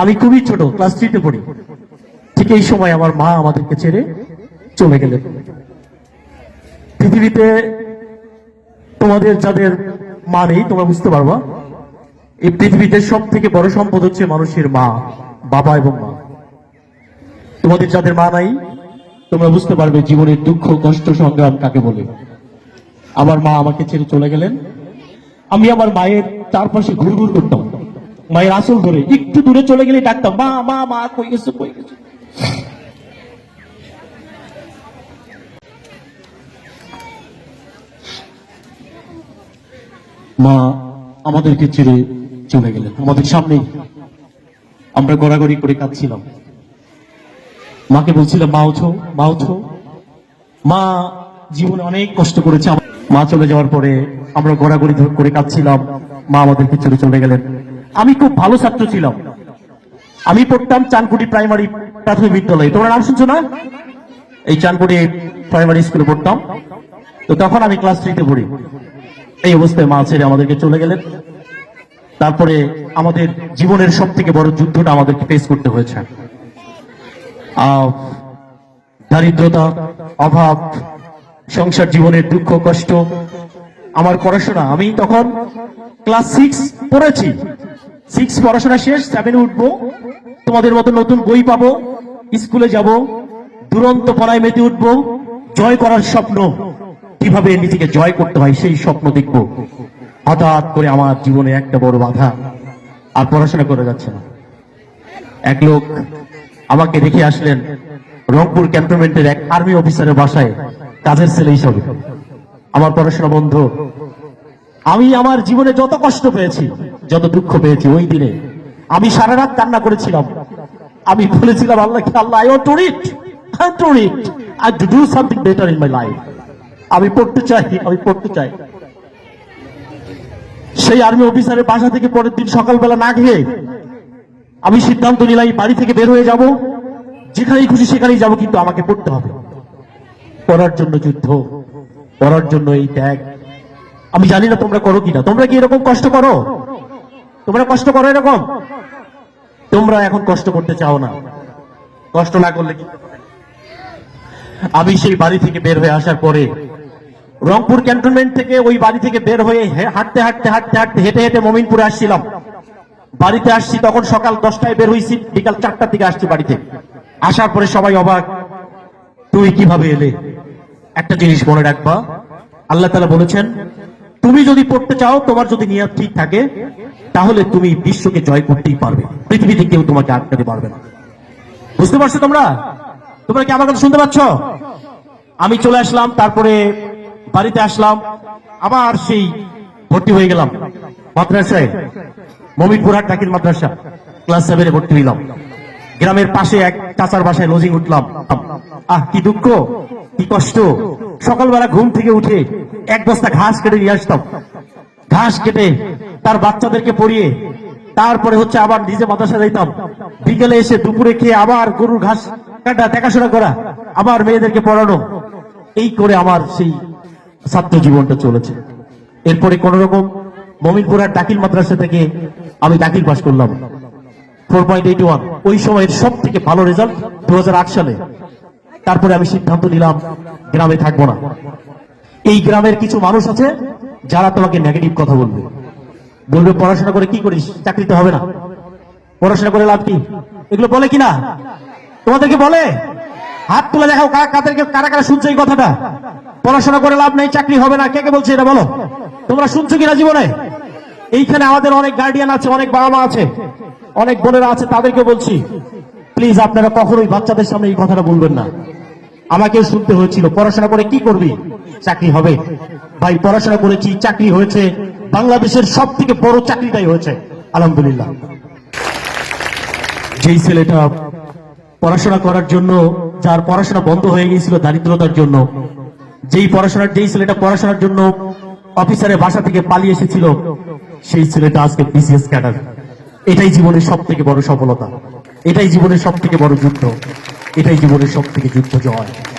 আমি খুবই ছোট ক্লাস থ্রিতে পড়ি। ঠিক এই সময় আমার মা আমাদেরকে ছেড়ে চলে গেলেন। পৃথিবীতে তোমাদের যাদের মা নেই, তোমরা বুঝতে পারবা, এই পৃথিবীতে সব থেকে বড় সম্পদ হচ্ছে মানুষের মা, বাবা এবং মা। তোমাদের যাদের মা নাই, তোমরা বুঝতে পারবে জীবনের দুঃখ, কষ্ট, সংগ্রাম কাকে বলে। আমার মা আমাকে ছেড়ে চলে গেলেন। আমি আমার মায়ের চারপাশে ঘুর ঘুর করতাম। মায়ের আসল ধরে। একটু দূরে চলে গেলে ডাকতাম মা মা মা, কই গেছে কই গেছে? মা আমাদেরকে ছেড়ে চলে গেলেন। আমাদের সামনেই আমরা গড়াগড়ি করে কাঁদছিলাম। মাকে বলছিলাম, মা উঠো মা উঠো মা জীবনে অনেক কষ্ট করেছে। মা চলে যাওয়ার পরে আমরা গড়াগড়ি করে কাঁদছিলাম। মা আমাদেরকে ছেড়ে চলে গেলেন। আমি খুব ভালো ছাত্র ছিলাম। আমি পড়তাম চানকুটি প্রাইমারি প্রাথমিক বিদ্যালয়ে। তোমরা নাম শুনছো না? এই চানকুটি প্রাইমারি স্কুলে পড়তাম। তো তখন আমি ক্লাস থ্রিতে পড়ি। এই অবস্থায় মা ছেড়ে আমাদেরকে চলে গেলেন। তারপরে আমাদের জীবনের সব থেকে বড় যুদ্ধটা আমাদেরকে ফেস করতে হয়েছে। দারিদ্রতা, অভাব, সংসার জীবনের দুঃখ, কষ্ট, আমার পড়াশোনা। আমি তখন ক্লাস সিক্স পড়েছি। সিক্স পড়াশোনা শেষ সেভেনে উঠবো। তোমাদের মতো নতুন বই পাবো। স্কুলে যাব। দুরন্ত পড়ায় মেতে উঠবো। জয় করার স্বপ্ন। কীভাবে নিজেকে জয় করতে হয় সেই স্বপ্ন দেখব। হঠাৎ করে আমার জীবনে একটা বড় বাধা। আর পড়াশোনা করে যাচ্ছে না। এক লোক আমাকে দেখে আসলেন রংপুর ক্যান্টনমেন্টের এক আর্মি অফিসারের বাসায় কাজের ছেলে হিসাবে। আমার পড়াশোনা বন্ধ। আমি আমার জীবনে যত কষ্ট পেয়েছি, যত দুঃখ পেয়েছি ওই দিনে, আমি সারা রাত কান্না করেছিলাম। আমি বলেছিলাম আল্লাহ কি Allah I want to I to I do something better in my life আমি পড়তে চাই, আমি পড়তে চাই। সেই আর্মি অফিসারের বাসা থেকে পরের দিন সকালবেলা না খেয়ে আমি সিদ্ধান্ত নিলাম বাড়ি থেকে বের হয়ে যাব। যেখানেই খুশি সেখানেই যাব, কিন্তু আমাকে পড়তে হবে। পড়ার জন্য যুদ্ধ, পড়ার জন্য এই ত্যাগ আমি জানি না তোমরা করো কিনা। তোমরা কি এরকম কষ্ট করো? তোমরা কষ্ট করো এরকম? তোমরা এখন কষ্ট করতে চাও না। কষ্ট না করলে কি? আমি সেই বাড়ি থেকে বের হয়ে আসার পরে রংপুর ক্যান্টনমেন্ট থেকে ওই বাড়ি থেকে বের হয়ে হাঁটতে হাঁটতে হাঁটতে হাঁটতে, হেঁটে হেঁটে মমিনপুরে আসছিলাম। বাড়িতে আসছি তখন সকাল দশটায় বের হয়েছি বিকাল চারটার দিকে আসছি বাড়িতে। আসার পরে সবাই অবাক, তুই কীভাবে এলে? একটা জিনিস মনে রাখবা, আল্লাহ তালা বলেছেন তুমি যদি পড়তে চাও, তোমার যদি নিয়ত ঠিক থাকে, তাহলে তুমি বিশ্বকে জয় করতেই পারবে। পৃথিবীতে কেউ তোমাকে আটকাতে পারবে না। বুঝতে পারছ তোমরা? তোমরা কি আমার কথা শুনতে পাচ্ছ? আমি চলে আসলাম, তারপরে বাড়িতে আসলাম, আবার সেই ভর্তি হয়ে গেলাম। মাদ্রাসায়। মমিনপুরহাট টাকির মাদ্রাসা। ক্লাস সেভেনে ভর্তি হইলাম। গ্রামের পাশে এক চাচার বাসায় লজিং উঠলাম। আহ, কি দুঃখ। কি কষ্ট? সকালবেলা ঘুম থেকে উঠে এক বস্তা ঘাস কেটে নিয়ে আসতাম। ঘাস কেটে তার বাচ্চাদেরকে পড়িয়ে তারপরে হচ্ছে আবার নিজে মাদ্রাসা যাইতাম। বিকেলে এসে দুপুরে খেয়ে আবার গরুর ঘাস কাটা, দেখাশোনা করা, আবার মেয়েদেরকে পড়ানো। এই করে আমার সেই ছাত্র জীবনটা চলেছে। এরপরে কোন রকম মমিনপুরার দাখিল মাদ্রাসা থেকে আমি দাখিল পাশ করলাম। ফোর পয়েন্ট এইট ওয়ান ওই সময়ের সব থেকে ভালো রেজাল্ট দু হাজার আট সালে। তারপরে আমি সিদ্ধান্ত নিলাম, গ্রামে থাকব না। এই গ্রামের কিছু মানুষ আছে, যারা তোমাকে নেগেটিভ কথা বলবে। বলবে, পড়াশোনা করে কি করিস? চাকরিতে হবে না। পড়াশোনা করে লাভ কি? এগুলো বলে কিনা? তোমাদেরকে বলে? হাত তুলে কারা কাদেরকে, কারা কারা শুনছে এই কথাটা? পড়াশোনা করে লাভ নেই, চাকরি হবে না। কে কে বলছে এটা বলো? তোমরা শুনছো কিনা জীবনে? এইখানে আমাদের অনেক গার্ডিয়ান আছে, অনেক বাবা মা আছে, অনেক বোনেরা আছে, তাদেরকে বলছি প্লিজ আপনারা কখনোই বাচ্চাদের সামনে এই কথাটা বলবেন না। আমাকেও শুনতে হয়েছিল, পড়াশোনা করে কি করবি? চাকরি হবে। ভাই, পড়াশোনা করেছি, চাকরি হয়েছে। বাংলাদেশের সব থেকে বড় চাকরিটাই হয়েছে। আলহামদুলিল্লাহ। যেই ছেলেটা পড়াশোনা করার জন্য, যার পড়াশোনা বন্ধ হয়ে গিয়েছিল দারিদ্রতার জন্য, যেই পড়াশোনার যেই ছেলেটা পড়াশোনার জন্য অফিসারের বাসা থেকে পালিয়ে এসেছিল, সেই ছেলেটা আজকে বিসিএস ক্যাডার। এটাই জীবনের সব থেকে বড় সফলতা। এটাই জীবনের সব থেকে বড় যুদ্ধ। এটাই জীবনের সব থেকে যুদ্ধ জয়।